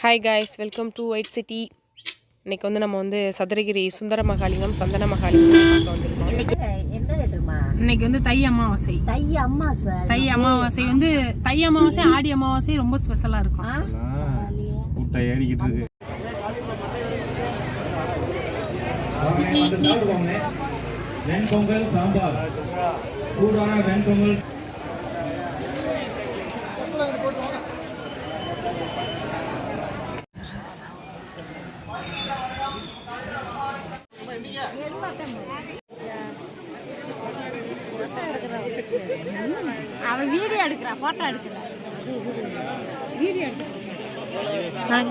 Hi guys welcome to white city இன்னைக்கு வந்து நம்ம வந்து சதுரகிரி சுந்தர மகாலிங்கம் சந்தன மகாலிங்கம் இன்னைக்கு வந்து தை அமாவாசை. தை அம்மா சார் தை அமாவாசை வந்து தை அமாவாசை ஆடி அமாவாசை ரொம்ப ஸ்பெஷலாக இருக்கும். கூட்டம் ஏறிக்கிட்டு இருக்கு. வெண்பொங்கல் சாம்பார். சூடான வெண்பொங்கல். அவன் வீடியோ எடுக்கிறான் போட்டோ எடுக்கிறான் வீடியோ எடுக்கிறான்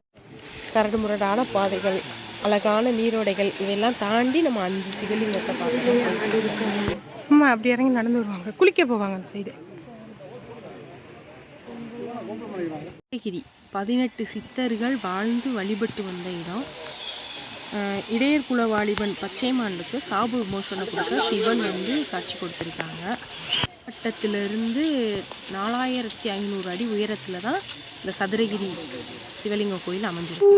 முரடான பாதைகள் அழகான நீரோடைகள் இதெல்லாம் தாண்டி நம்ம அஞ்சு சிவலிங்கத்தை பார்க்கலாம் அம்மா அப்படி இறங்கி நடந்து வருவாங்க. குளிக்க போவாங்க அந்த சைடு கிரி பதினெட்டு சித்தர்கள் வாழ்ந்து வழிபட்டு வந்த இடம். இடையர் குல வாலிபன் பச்சைமானுக்கு சாபு மோஷனை கொடுக்க சிவன் வந்து காட்சி கொடுத்துருக்காங்க. மட்டத்திலிருந்து நாலாயிரத்தி ஐநூறு அடி உயரத்தில் தான் இந்த சதுரகிரி சிவலிங்க கோயில் அமைஞ்சிருக்கு.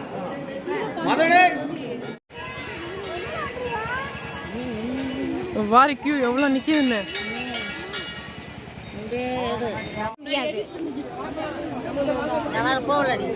வாரி கியூ எவ்வளோ நிற்கிதுன்னு நான் போகலடி